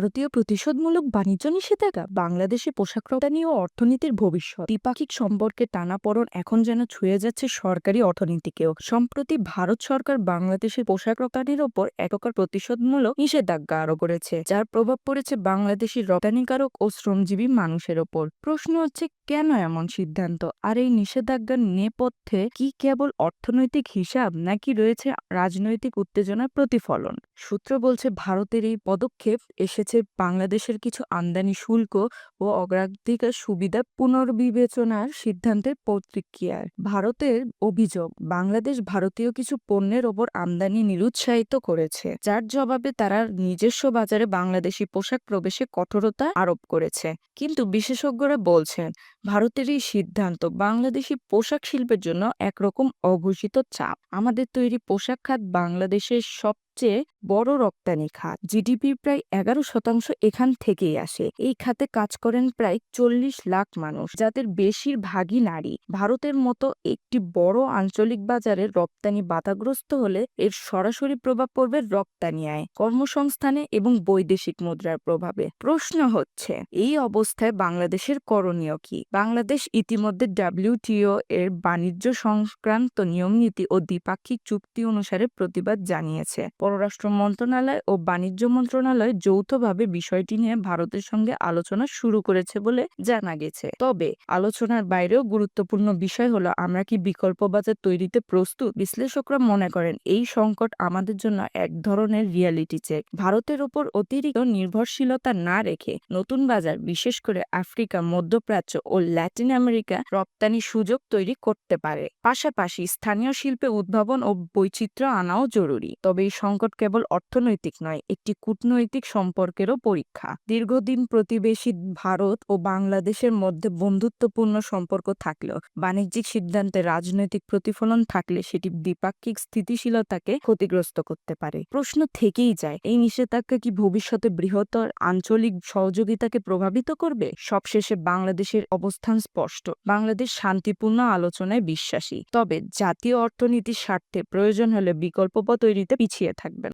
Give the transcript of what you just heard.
ভারতীয় প্রতিশোধমূলক বাণিজ্য নিষেধাজ্ঞা, বাংলাদেশে পোশাক রপ্তানি ও অর্থনীতির ভবিষ্যৎ। দ্বিপাক্ষিক সম্পর্কে টানাপড়ন এখন যেন ছুঁয়ে যাচ্ছে সরকারি অর্থনীতিকেও। সম্প্রতি ভারত সরকার বাংলাদেশের পোশাক রপ্তানির ওপর এক প্রকার প্রতিশোধমূলক নিষেধাজ্ঞা আরোপ করেছে, যার প্রভাব পড়েছে বাংলাদেশি রপ্তানিকারক ও শ্রমজীবী মানুষের ওপর। প্রশ্ন হচ্ছে, কেন এমন সিদ্ধান্ত? আর এই নিষেধাজ্ঞার নেপথ্যে কি কেবল অর্থনৈতিক হিসাব, নাকি রয়েছে রাজনৈতিক উত্তেজনার প্রতিফলন? সূত্র বলছে, ভারতের এই পদক্ষেপ এসেছে বাংলাদেশের কিছু আমদানি শুল্ক ও অগ্রাধিকার সুবিধা পুনর্বিবেচনার সিদ্ধান্তের প্রতিক্রিয়ায় ভারতের অভিযোগ, বাংলাদেশ ভারতীয় কিছু পণ্যের ওপর আমদানি নিরুৎসাহিত করেছে, যার জবাবে তারা নিজস্ব বাজারে বাংলাদেশি পোশাক প্রবেশে কঠোরতা আরোপ করেছে। কিন্তু বিশেষজ্ঞরা বলছেন, ভারতের এই সিদ্ধান্ত বাংলাদেশি পোশাক শিল্পের জন্য একরকম অঘোষিত চাপ। আমাদের তৈরি পোশাক খাত বাংলাদেশের সবচেয়ে বড় রপ্তানি খাত। জিডিপির প্রায় এগারো শতাংশ এখান থেকেই আসে। এই খাতে কাজ করেন প্রায় চল্লিশ লাখ মানুষ, যাদের বেশিরভাগই নারী। ভারতের মতো একটি বড় আঞ্চলিক বাজারে রপ্তানি বাধাগ্রস্ত হলে এর সরাসরি প্রভাব পড়বে রপ্তানি আয়, কর্মসংস্থানে এবং বৈদেশিক মুদ্রার প্রভাবে। প্রশ্ন হচ্ছে, এই অবস্থায় বাংলাদেশের করণীয় কি? বাংলাদেশ ইতিমধ্যে ডাব্লিউটিও এর বাণিজ্য সংক্রান্ত নিয়মনীতি ও দ্বিপাক্ষিক চুক্তি অনুসারে প্রতিবাদ জানিয়েছে। পররাষ্ট্র মন্ত্রণালয় ও বাণিজ্য মন্ত্রণালয় যৌথভাবে বিষয়টি নিয়ে ভারতের সঙ্গে আলোচনা শুরু করেছে বলে জানা গেছে। তবে আলোচনার বাইরেও গুরুত্বপূর্ণ বিষয় হলো, আমরা কি বিকল্প বাজার তৈরিতে প্রস্তুত? বিশ্লেষকরা মনে করেন, এই সংকট আমাদের জন্য এক ধরনের রিয়ালিটি চেক ভারতের ওপর অতিরিক্ত নির্ভরশীলতা না রেখে নতুন বাজার, বিশেষ করে আফ্রিকা, মধ্যপ্রাচ্য ও ল্যাটিন আমেরিকা, রপ্তানি সুযোগ তৈরি করতে পারে। পাশাপাশি স্থানীয় শিল্পে উদ্ভাবন ও বৈচিত্র্য আনাও জরুরি। তবে এই সংকট কেবল অর্থনৈতিক নয়, একটি কূটনৈতিক সম্পর্কেরও পরীক্ষা। দীর্ঘদিন প্রতিবেশী ভারত ও বাংলাদেশের মধ্যে বন্ধুত্বপূর্ণ সম্পর্ক থাকলেও বাণিজ্যিক সিদ্ধান্তে রাজনৈতিক প্রতিফলন থাকলে সেটি দ্বিপাক্ষিক স্থিতিশীলতাকে ক্ষতিগ্রস্ত করতে পারে। প্রশ্ন থেকেই যায়, এই নিষেধাজ্ঞা কি ভবিষ্যতে বৃহত্তর আঞ্চলিক সহযোগিতাকে প্রভাবিত করবে? সবশেষে বাংলাদেশের অবস্থান স্পষ্ট, বাংলাদেশ শান্তিপূর্ণ আলোচনায় বিশ্বাসী। তবে জাতীয় অর্থনীতির স্বার্থে প্রয়োজন হলে বিকল্প পথ তৈরিতে পিছিয়ে থাকবেন